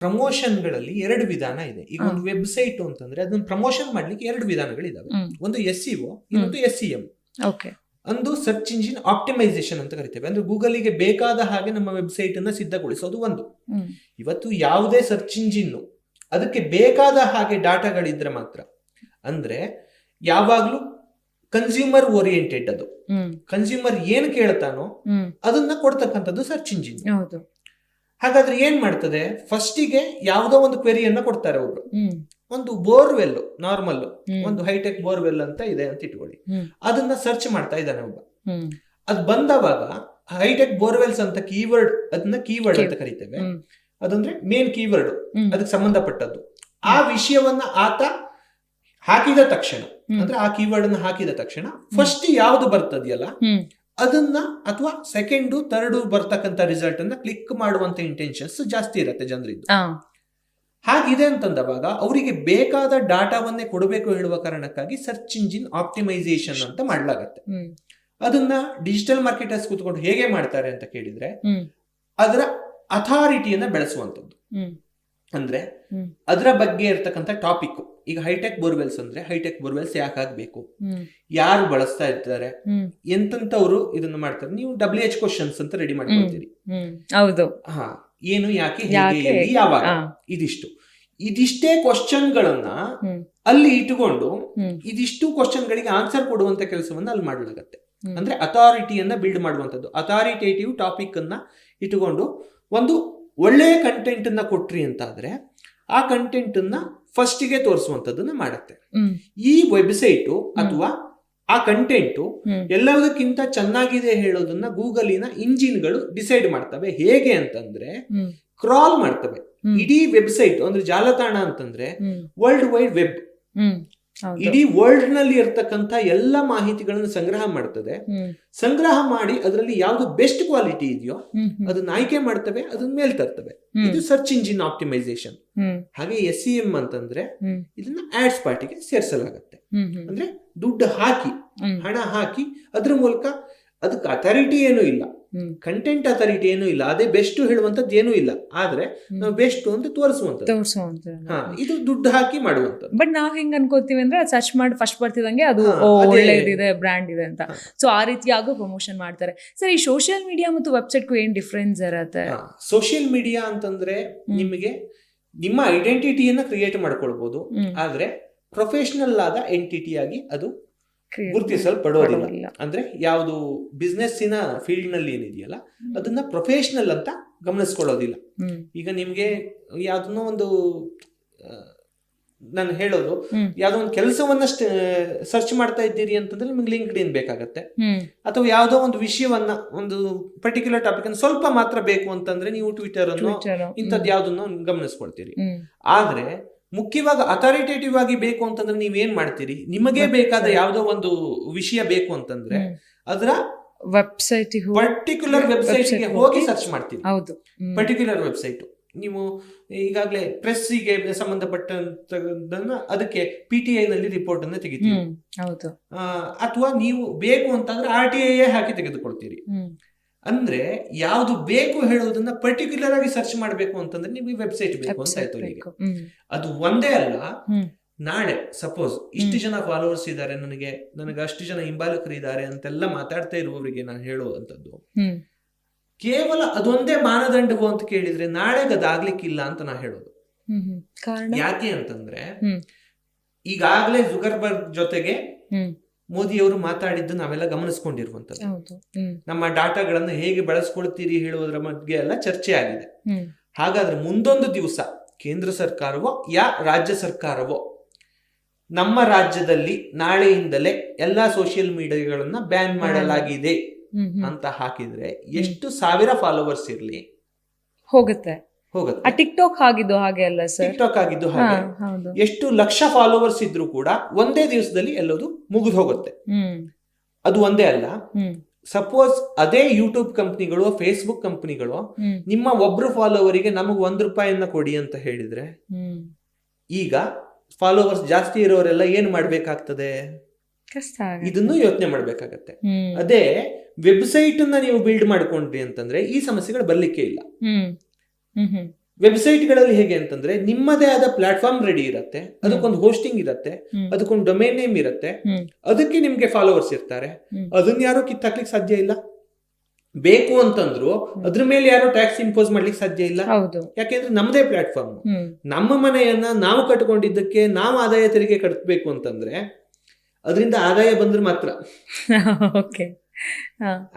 ಪ್ರಮೋಷನ್ಗಳಲ್ಲಿ ಎರಡು ವಿಧಾನ ಇದೆ. ಈಗ ಒಂದು ವೆಬ್ಸೈಟ್ ಅಂತಂದ್ರೆ ಅದನ್ನ ಪ್ರಮೋಷನ್ ಮಾಡ್ಲಿಕ್ಕೆ ಎರಡು ವಿಧಾನಗಳಿದಾವೆ. ಒಂದು ಎಸ್ ಸಿ ಇನ್ನೊಂದು ಎಸ್ ಸಿ ಎಂ ಓಕೆ. ಒಂದು ಸರ್ಚ್ ಇಂಜಿನ್ ಆಪ್ಟಿಮೈಸೇಷನ್ ಅಂತ ಕರಿತೇವೆ. ಅಂದ್ರೆ ಗೂಗಲಿಗೆ ಬೇಕಾದ ಹಾಗೆ ನಮ್ಮ ವೆಬ್ಸೈಟ್ ಅನ್ನ ಸಿದ್ಧಗೊಳಿಸೋದು ಒಂದು. ಇವತ್ತು ಯಾವುದೇ ಸರ್ಚ್ ಇಂಜಿನ್ ಅದಕ್ಕೆ ಬೇಕಾದ ಹಾಗೆ ಡಾಟಾಗಳಿದ್ರೆ ಮಾತ್ರ. ಅಂದ್ರೆ ಯಾವಾಗ್ಲೂ ಕನ್ಸ್ಯೂಮರ್ ಓರಿಯೆಂಟೆಡ್ ಅದು. ಕನ್ಸ್ಯೂಮರ್ ಏನ್ ಕೇಳ್ತಾನೋ ಅದನ್ನ ಕೊಡ್ತಕ್ಕಂಥದ್ದು ಸರ್ಚ್ ಇಂಜಿನ್. ಹೌದು. ಹಾಗಾದ್ರೆ ಏನ್ ಮಾಡ್ತದೆ? ಫಸ್ಟಿಗೆ ಯಾವುದೋ ಒಂದು ಕ್ವೆರಿಯನ್ನ ಕೊಡ್ತಾರೆ ಅವರು ಒಂದು ಬೋರ್ವೆಲ್ ನಾರ್ಮಲ್. ಒಂದು ಹೈಟೆಕ್ ಬೋರ್ವೆಲ್ ಅಂತ ಇದೆ ಅಂತ ಇಟ್ಕೊಳ್ಳಿ. ಅದನ್ನ ಸರ್ಚ್ ಮಾಡ್ತಾ ಇದ್ದಾನೆ ಒಬ್ಬ. ಅದ್ ಬಂದವಾಗ ಹೈಟೆಕ್ ಬೋರ್ವೆಲ್ಸ್ ಅಂತ ಕೀವರ್ಡ್ ಅದನ್ನ ಕೀವರ್ಡ್ ಅಂತ ಕರಿತೇವೆ. ಅದಂದ್ರೆ ಮೇನ್ ಕೀವರ್ಡ್ ಅದಕ್ಕೆ ಸಂಬಂಧಪಟ್ಟದ್ದು. ಆ ವಿಷಯವನ್ನ ಆತ ಹಾಕಿದ ತಕ್ಷಣ ಅಂದ್ರೆ ಆ ಕೀವರ್ಡ್ ಅನ್ನ ಹಾಕಿದ ತಕ್ಷಣ ಫಸ್ಟ್ ಯಾವ್ದು ಬರ್ತದೆಯಲ್ಲ? ಅದನ್ನ ಅಥವಾ ಸೆಕೆಂಡು ಥರ್ಡ್ ಬರ್ತಕ್ಕಂಥ ರಿಸಲ್ಟ್ ಅನ್ನ ಕ್ಲಿಕ್ ಮಾಡುವಂತ ಇಂಟೆನ್ಷನ್ಸ್ ಜಾಸ್ತಿ ಇರುತ್ತೆ ಜನರಿದ್ದು. ಆ ಹಾಗಿದೆ ಅಂತಂದವಾಗ ಅವರಿಗೆ ಬೇಕಾದ ಡಾಟಾವನ್ನೇ ಕೊಡಬೇಕು ಹೇಳುವ ಕಾರಣಕ್ಕಾಗಿ ಸರ್ಚ್ ಇಂಜಿನ್ ಆಪ್ಟಿಮೈಸೇಷನ್ ಅಂತ ಮಾಡಲಾಗತ್ತೆ. ಅದನ್ನ ಡಿಜಿಟಲ್ ಮಾರ್ಕೆಟರ್ಸ್ ಕೂತ್ಕೊಂಡು ಹೇಗೆ ಮಾಡ್ತಾರೆ ಅಂತ ಕೇಳಿದ್ರೆ ಅದರ ಅಥಾರಿಟಿಯನ್ನ ಬೆಳೆಸುವಂಥದ್ದು. ಅಂದ್ರೆ. ಅದರ ಬಗ್ಗೆ ಇರತಕ್ಕಂತ ಟಾಪಿಕ್ ಈಗ ಹೈಟೆಕ್ ಬೋರ್ವೆಲ್ಸ್ ಅಂದ್ರೆ ಹೈಟೆಕ್ ಬೋರ್ವೆಲ್ಸ್ ಯಾಕೆ ಆಗ್ಬೇಕು? ಹ್ಮ್. ಯಾರು ಬಳಸ್ತಾ ಇರ್ತಾರೆ? ಎಂತಂತವ್ರು ಇದನ್ನ ಮಾಡ್ತಾರೆ? ನೀವು ಡಬ್ಲ್ಯೂ ಎಚ್ ಕ್ವಶನ್ಸ್ ಅಂತ ರೆಡಿ ಮಾಡ್ಕೊಳ್ತೀರಿ. ಹೌದು. ಹಾ. ಏನು ಯಾಕೆ ಹೇಗೆ ಯಾವಾಗ? ಇದಿಷ್ಟು. ಇದಿಷ್ಟೇ ಕ್ವಶನ್ ಗಳನ್ನ ಅಲ್ಲಿ ಇಟ್ಟುಕೊಂಡು ಇದಿಷ್ಟು ಕ್ವಶನ್ ಗಳಿಗೆ ಆನ್ಸರ್ ಕೊಡುವಂತ ಕೆಲಸವನ್ನ ಅಲ್ಲಿ ಮಾಡಲಾಗತ್ತೆ. ಅಂದ್ರೆ ಅಥಾರಿಟಿಯನ್ನ ಬಿಲ್ಡ್ ಮಾಡುವಂತದ್ದು ಅಥಾರಿಟೇಟಿವ್ ಟಾಪಿಕ್ ಅನ್ನ ಇಟ್ಟುಕೊಂಡು ಒಂದು ಒಳ್ಳೆಯ ಕಂಟೆಂಟ್ ಅನ್ನ ಕೊಟ್ರಿ ಅಂತ ಆದ್ರೆ ಆ ಕಂಟೆಂಟ್ ಅನ್ನ ಫಸ್ಟಿಗೆ ತೋರಿಸುವಂಥದ್ದನ್ನು ಮಾಡುತ್ತೆ. ಈ ವೆಬ್ಸೈಟು ಅಥವಾ ಆ ಕಂಟೆಂಟು ಎಲ್ಲದಕ್ಕಿಂತ ಚೆನ್ನಾಗಿದೆ ಹೇಳೋದನ್ನ ಗೂಗಲಿನ ಇಂಜಿನ್ಗಳು ಡಿಸೈಡ್ ಮಾಡ್ತವೆ. ಹೇಗೆ ಅಂತಂದ್ರೆ ಕ್ರಾಲ್ ಮಾಡ್ತವೆ. ಇಡೀ ವೆಬ್ಸೈಟ್ ಅಂದ್ರೆ ಜಾಲತಾಣ ಅಂತಂದ್ರೆ ವರ್ಲ್ಡ್ ವೈಡ್ ವೆಬ್. ಇಡೀ ವರ್ಲ್ಡ್ನಲ್ಲಿ ಇರ್ತಕ್ಕಂಥ ಎಲ್ಲ ಮಾಹಿತಿಗಳನ್ನು ಸಂಗ್ರಹ ಮಾಡ್ತದೆ. ಸಂಗ್ರಹ ಮಾಡಿ ಅದರಲ್ಲಿ ಯಾವ್ದು ಬೆಸ್ಟ್ ಕ್ವಾಲಿಟಿ ಇದೆಯೋ ಅದನ್ನ ಆಯ್ಕೆ ಮಾಡ್ತವೆ ಅದನ್ನ ಮೇಲ್ ತರ್ತವೆ. ಇದು ಸರ್ಚ್ ಇಂಜಿನ್ ಆಪ್ಟಿಮೈಸೇಷನ್ ಹಾಗೆ ಎಸ್ ಸಿ ಎಂ ಅಂತಂದ್ರೆ ಇದನ್ನ ಆಡ್ಸ್ ಪಾರ್ಟಿಗೆ ಸೇರಿಸಲಾಗತ್ತೆ. ಅಂದ್ರೆ ದುಡ್ಡು ಹಾಕಿ ಹಣ ಹಾಕಿ ಅದ್ರ ಮೂಲಕ ಅದಕ್ಕೆ ಅಥಾರಿಟಿ ಏನೂ ಇಲ್ಲ. ಕಂಟೆಂಟ್ ಅಥಾರಿಟಿ ಏನೂ ಇಲ್ಲ. ಅದೇ ಬೆಸ್ಟ್ ಹೇಳುವಂತದ್ದು ಏನೂ ಇಲ್ಲ. ಆದ್ರೆ ನಾವು ಬೆಸ್ಟ್ ಅಂತ ತೋರ್ಸುವಂತ ಇದು ದುಡ್ಡು ಹಾಕಿ ಮಾಡುವಂತ ಬಟ್ ನಾವ್ ಹೆಂಗ್ ಅನ್ಕೋತೀವಿ ಅಂದ್ರೆ ಸರ್ಚ್ ಮಾಡಿ ಫಸ್ಟ್ ಬರ್ತಿದಂಗೆ ಅದು ಒಳ್ಳೆದಿದೆ ಬ್ರ್ಯಾಂಡ್ ಇದೆ ಅಂತ. ಸೊ ಆ ರೀತಿಯಾಗೂ ಪ್ರಮೋಷನ್ ಮಾಡ್ತಾರೆ. ಸರ್ ಈ ಸೋಷಿಯಲ್ ಮೀಡಿಯಾ ಮತ್ತು ವೆಬ್ಸೈಟ್ಗೂ ಏನ್ ಡಿಫ್ರೆನ್ಸ್ ಇರತ್ತೆ? ಸೋಷಿಯಲ್ ಮೀಡಿಯಾ ಅಂತಂದ್ರೆ. ನಿಮಗೆ ನಿಮ್ಮ ಐಡೆಂಟಿಟಿಯನ್ನ ಕ್ರಿಯೇಟ್ ಮಾಡ್ಕೊಳ್ಬಹುದು. ಆದ್ರೆ ಪ್ರೊಫೆಷನಲ್ ಆದ ಎಂಟಿಟಿ ಆಗಿ ಅದು ಗುರುತಿಸಲ್ಪಡೋದಿಲ್ಲ. ಅಂದ್ರೆ ಯಾವುದು ಬಿಸ್ನೆಸ್ಸಿನ ಫೀಲ್ಡ್ನಲ್ಲಿ ಏನಿದೆಯಲ್ಲ ಅದನ್ನ ಪ್ರೊಫೆಷನಲ್ ಅಂತ ಗಮನಿಸ್ಕೊಳ್ಳೋದಿಲ್ಲ. ಈಗ ನಿಮ್ಗೆ ಯಾವ್ದನ್ನೋ ಒಂದು ನಾನು ಹೇಳೋದು. ಯಾವ್ದೋ ಒಂದು ಕೆಲಸವನ್ನ ಸರ್ಚ್ ಮಾಡ್ತಾ ಇದ್ದೀರಿ ಅಂತಂದ್ರೆ ನಿಮ್ಗೆ ಲಿಂಕ್ಡ್ ಇನ್ ಬೇಕಾಗತ್ತೆ ಅಥವಾ ಯಾವ್ದೋ ಒಂದು ವಿಷಯವನ್ನ ಒಂದು ಪರ್ಟಿಕ್ಯುಲರ್ ಟಾಪಿಕ್ ಅನ್ನು ಸ್ವಲ್ಪ ಮಾತ್ರ ಬೇಕು ಅಂತಂದ್ರೆ ನೀವು ಟ್ವಿಟರ್ ಅನ್ನು ಇಂಥದ್ ಇಂಥದ್ದು ಯಾವ್ದನ್ನು ಗಮನಿಸ್ಕೊಳ್ತೀರಿ. ಆದ್ರೆ ಮುಖ್ಯವಾಗಿ ಅಥಾರಿಟೇಟಿವ್ ಆಗಿ ಬೇಕು ಅಂತಂದ್ರೆ ನೀವೇನ್ ಮಾಡ್ತೀರಿ? ನಿಮಗೆ ಬೇಕಾದ ಯಾವುದೋ ಒಂದು ವಿಷಯ ಬೇಕು ಅಂತಂದ್ರೆ. ಅದರ ವೆಬ್ಸೈಟ್ ಪರ್ಟಿಕ್ಯುಲರ್ ವೆಬ್ಸೈಟ್ಗೆ ಹೋಗಿ ಸರ್ಚ್ ಮಾಡ್ತೀವಿ. ಹೌದು. ಪರ್ಟಿಕ್ಯುಲರ್ ವೆಬ್ಸೈಟ್ ನೀವು ಈಗಾಗಲೇ ಪ್ರೆಸ್ಸಿಗೆ ಸಂಬಂಧಪಟ್ಟಂತದನ್ನ ಅದಕ್ಕೆ ಪಿ ಟಿ ಐ ನಲ್ಲಿ ರಿಪೋರ್ಟ್ ಅನ್ನ ತೆಗಿತೀವಿ. ಅಥವಾ ನೀವು ಬೇಕು ಅಂತಂದ್ರೆ ಆರ್ ಟಿ ಐ ಹಾಕಿ ತೆಗೆದುಕೊಳ್ತೀರಿ. ಅಂದ್ರೆ ಯಾವ್ದು ಬೇಕು ಹೇಳೋದನ್ನ ಪರ್ಟಿಕ್ಯುಲರ್ ಆಗಿ ಸರ್ಚ್ ಮಾಡಬೇಕು ಅಂತಂದ್ರೆ ನಿಮಗೆ ವೆಬ್ಸೈಟ್ ಬೇಕು ಅಂತ ಆಯ್ತು ಈಗ. ಅದು ಒಂದೇ ಅಲ್ಲ ನಾಳೆ ಸಪೋಸ್ ಇಷ್ಟು ಜನ ಫಾಲೋವರ್ಸ್ ಇದ್ದಾರೆ ನನಗೆ ನನಗೆ ಅಷ್ಟು ಜನ ಹಿಂಬಾಲಕರು ಇದ್ದಾರೆ ಅಂತೆಲ್ಲ ಮಾತಾಡ್ತಾ ಇರುವವರಿಗೆ ನಾನು ಹೇಳುವಂತದ್ದು ಕೇವಲ ಅದೊಂದೇ ಮಾನದಂಡವು ಅಂತ ಕೇಳಿದ್ರೆ ನಾಳೆಗೆ ಅದಾಗ್ಲಿಕ್ಕಿಲ್ಲ ಅಂತ ನಾ ಹೇಳೋದು. ಯಾಕೆ ಅಂತಂದ್ರೆ. ಈಗಾಗಲೇ ಜುಗರ್ಬರ್ಗ್ ಜೊತೆಗೆ ಮೋದಿಯವರು ಮಾತಾಡಿದ್ದು ನಾವೆಲ್ಲ ಗಮನಿಸ್ಕೊಂಡಿರುವಂತದ್ದು ನಮ್ಮ ಡಾಟಾಗಳನ್ನು ಹೇಗೆ ಬಳಸ್ಕೊಳ್ತೀರಿ ಹೇಳುವುದರ ಬಗ್ಗೆ ಎಲ್ಲ ಚರ್ಚೆ ಆಗಿದೆ. ಹಾಗಾದ್ರೆ ಮುಂದೊಂದು ದಿವಸ ಕೇಂದ್ರ ಸರ್ಕಾರವೋ ಯಾ ರಾಜ್ಯ ಸರ್ಕಾರವೋ ನಮ್ಮ ರಾಜ್ಯದಲ್ಲಿ ನಾಳೆಯಿಂದಲೇ ಎಲ್ಲಾ ಸೋಷಿಯಲ್ ಮೀಡಿಯಾಗಳನ್ನ ಬ್ಯಾನ್ ಮಾಡಲಾಗಿದೆ ಅಂತ ಹಾಕಿದ್ರೆ ಎಷ್ಟು ಸಾವಿರ ಫಾಲೋವರ್ಸ್ ಇರ್ಲಿ? ಹೋಗುತ್ತೆ. ಹೋಗುತ್ತೆ. ಟಿಕ್ ಟಾಕ್ ಆಗಿದ್ದು ಹಾಗೆ ಅಲ್ಲ ಸರ್ ಟಿಕ್ಟಾಕ್ ಆಗಿದ್ದು ಹಾಗೆ. ಎಷ್ಟು ಲಕ್ಷ ಫಾಲೋವರ್ಸ್ ಇದ್ರೂ ಕೂಡ ಒಂದೇ ದಿವಸದಲ್ಲಿ ಎಲ್ಲದು ಮುಗಿದು ಹೋಗುತ್ತೆ. ಅದು ಒಂದೇ ಅಲ್ಲ. ಸಪೋಸ್ ಅದೇ ಯೂಟ್ಯೂಬ್ ಕಂಪ್ನಿಗಳು ಫೇಸ್ಬುಕ್ ಕಂಪ್ನಿಗಳು ನಿಮ್ಮ ಒಬ್ರು ಫಾಲೋವರಿಗೆ ನಮಗೆ ಒಂದ್ ರೂಪಾಯಿಯನ್ನ ಕೊಡಿ ಅಂತ ಹೇಳಿದ್ರೆ ಈಗ ಫಾಲೋವರ್ಸ್ ಜಾಸ್ತಿ ಇರೋರೆಲ್ಲ ಏನ್ ಮಾಡ್ಬೇಕಾಗ್ತದೆ? ಇದನ್ನು ಯೋಚನೆ ಮಾಡ್ಬೇಕಾಗತ್ತೆ. ಅದೇ ವೆಬ್ಸೈಟ್ ನೀವು ಬಿಲ್ಡ್ ಮಾಡ್ಕೊಂಡ್ರಿ ಅಂತಂದ್ರೆ ಈ ಸಮಸ್ಯೆಗಳು ಬರ್ಲಿಕ್ಕೆ ಇಲ್ಲ. ವೆಬ್ಸೈಟ್ಗಳಲ್ಲಿ ಹೇಗೆ ಅಂತಂದ್ರೆ ನಿಮ್ಮದೇ ಆದ ಪ್ಲಾಟ್ಫಾರ್ಮ್ ರೆಡಿ ಇರುತ್ತೆ ಅದಕ್ಕೊಂದು ಹೋಸ್ಟಿಂಗ್ ಇರುತ್ತೆ. ಅದಕ್ಕೊಂದು ಡೊಮೇನ್ ನೇಮ್ ಇರುತ್ತೆ ಅದಕ್ಕೆ ನಿಮ್ಗೆ ಫಾಲೋವರ್ಸ್ ಇರ್ತಾರೆ. ಅದನ್ನ ಯಾರು ಕಿತ್ತಾಕ್ಲಿಕ್ಕೆ ಸಾಧ್ಯ ಇಲ್ಲ. ಬೇಕು ಅಂತಂದ್ರು ಅದ್ರ ಮೇಲೆ ಯಾರು ಟ್ಯಾಕ್ಸ್ ಇಂಪೋಸ್ ಮಾಡ್ಲಿಕ್ಕೆ ಸಾಧ್ಯ ಇಲ್ಲ. ಯಾಕೆಂದ್ರೆ ನಮ್ದೇ ಪ್ಲಾಟ್ಫಾರ್ಮ್. ನಮ್ಮ ಮನೆಯನ್ನ ನಾವು ಕಟ್ಕೊಂಡಿದ್ದಕ್ಕೆ ನಾವು ಆದಾಯ ತೆರಿಗೆ ಕಟ್ಟಬೇಕು ಅಂತಂದ್ರೆ ಅದರಿಂದ ಆದಾಯ ಬಂದ್ರೆ ಮಾತ್ರ.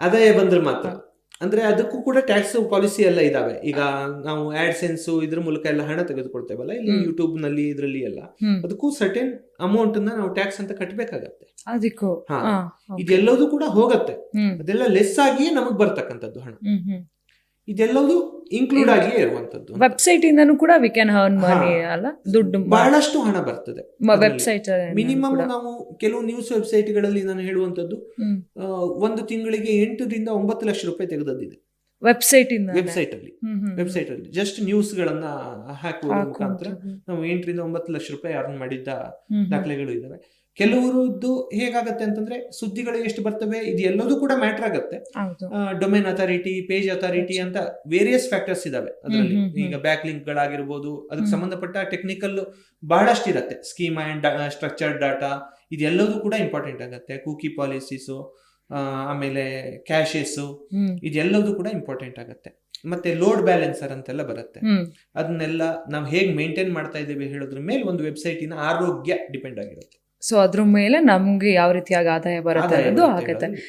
ಆದಾಯ ಬಂದ್ರೆ ಮಾತ್ರ. ಅಂದ್ರೆ ಅದಕ್ಕೂ ಕೂಡ ಟ್ಯಾಕ್ಸ್ ಪಾಲಿಸಿ ಎಲ್ಲ ಇದಾವೆ. ಈಗ ನಾವು ಆಡ್ಸೆನ್ಸ್ ಇದ್ರ ಮೂಲಕ ಎಲ್ಲ ಹಣ ತೆಗೆದುಕೊಳ್ತೇವಲ್ಲ? ಇಲ್ಲಿ. ಯೂಟ್ಯೂಬ್ನಲ್ಲಿ ಇದರಲ್ಲಿ ಎಲ್ಲ. ಅದಕ್ಕೂ ಸರ್ಟೆನ್ ಅಮೌಂಟ್ ನಾವು ಟ್ಯಾಕ್ಸ್ ಅಂತ ಕಟ್ಟಬೇಕಾಗತ್ತೆ. ಇದೆಲ್ಲದೂ ಕೂಡ ಹೋಗತ್ತೆ. ಅದೆಲ್ಲ ಲೆಸ್ ಆಗಿಯೇ ನಮಗ್ ಬರ್ತಕ್ಕಂಥದ್ದು ಹಣ. ಇದೆಲ್ಲದೂ ಇನ್ಕ್ಲೂಡ್ ಆಗಿಯೇ ಇರುವಂತದ್ದು ವೆಬ್ಸೈಟ್ ಇಂದನೂ ಕೂಡ ವಿ ಕ್ಯಾನ್ ಹರ್ನ್ ಮನಿ ಅಲ್ಲ? ದುಡ್ಡು ಬಹಳಷ್ಟು ಹಣ ಬರ್ತದೆ. ವೆಬ್ಸೈಟ್ ಮಿನಿಮಮ್ ನಾವು ಕೆಲವು ನ್ಯೂಸ್ ವೆಬ್ಸೈಟ್ಗಳಲ್ಲಿ ನಾನು ಹೇಳುವಂತದ್ದು ಒಂದು ತಿಂಗಳಿಗೆ ಎಂಟರಿಂದ ಒಂಬತ್ತು ಲಕ್ಷ ರೂಪಾಯಿ ತೆಗೆದದ್ದಿದೆ. ವೆಬ್ಸೈಟ್ ಇಂದ ವೆಬ್ಸೈಟ್ ಅಲ್ಲಿ ವೆಬ್ಸೈಟ್ ಅಲ್ಲಿ ಜಸ್ಟ್ ನ್ಯೂಸ್ ಗಳನ್ನ ಹಾಕುವ ಮುಖಾಂತರ. ನಾವು ಎಂಟರಿಂದ ಒಂಬತ್ತು ಲಕ್ಷ ರೂಪಾಯಿ ಅರ್ನ್ ಮಾಡಿದ್ದ. ದಾಖಲೆಗಳು ಇದಾವೆ. ಕೆಲವರದ್ದು ಹೇಗಾಗತ್ತೆ ಅಂತಂದ್ರೆ ಸುದ್ದಿಗಳು ಎಷ್ಟು ಬರ್ತವೆ ಇದು ಎಲ್ಲದೂ ಕೂಡ ಮ್ಯಾಟರ್ ಆಗುತ್ತೆ. ಡೊಮೇನ್ ಅಥಾರಿಟಿ ಪೇಜ್ ಅಥಾರಿಟಿ ಅಂತ ವೇರಿಯಸ್ ಫ್ಯಾಕ್ಟರ್ಸ್ ಇದಾವೆ ಅದರಲ್ಲಿ. ಈಗ ಬ್ಯಾಕ್ ಲಿಂಕ್ ಗಳಾಗಿರ್ಬೋದು ಅದಕ್ಕೆ ಸಂಬಂಧಪಟ್ಟ ಟೆಕ್ನಿಕಲ್ ಬಹಳಷ್ಟು ಇರುತ್ತೆ. ಸ್ಕೀಮ್ ಅಂಡ್ ಸ್ಟ್ರಕ್ಚರ್ಡ್ ಡಾಟಾ ಇದೆಲ್ಲದೂ ಕೂಡ ಇಂಪಾರ್ಟೆಂಟ್ ಆಗುತ್ತೆ. ಕುಕಿ ಪಾಲಿಸೀಸು ಆಮೇಲೆ ಕ್ಯಾಶಸ್ ಇದೆಲ್ಲದೂ ಕೂಡ ಇಂಪಾರ್ಟೆಂಟ್ ಆಗುತ್ತೆ. ಮತ್ತೆ ಲೋಡ್ ಬ್ಯಾಲೆನ್ಸರ್ ಅಂತೆಲ್ಲ ಬರುತ್ತೆ. ಅದನ್ನೆಲ್ಲ ನಾವು ಹೇಗೆ ಮೇಂಟೈನ್ ಮಾಡ್ತಾ ಇದ್ದೇವೆ ಹೇಳೋದ್ರ ಮೇಲೆ ಒಂದು ವೆಬ್ಸೈಟಿನ ಆರೋಗ್ಯ ಡಿಪೆಂಡ್ ಆಗಿರುತ್ತೆ. ಸೊ ಅದ್ರ ಮೇಲೆ ನಮಗೆ ಯಾವ ರೀತಿಯಾಗಿ ಆದಾಯ ಬರುತ್ತೆ ಅನ್ನೋದು ಆಗತ್ತೆ.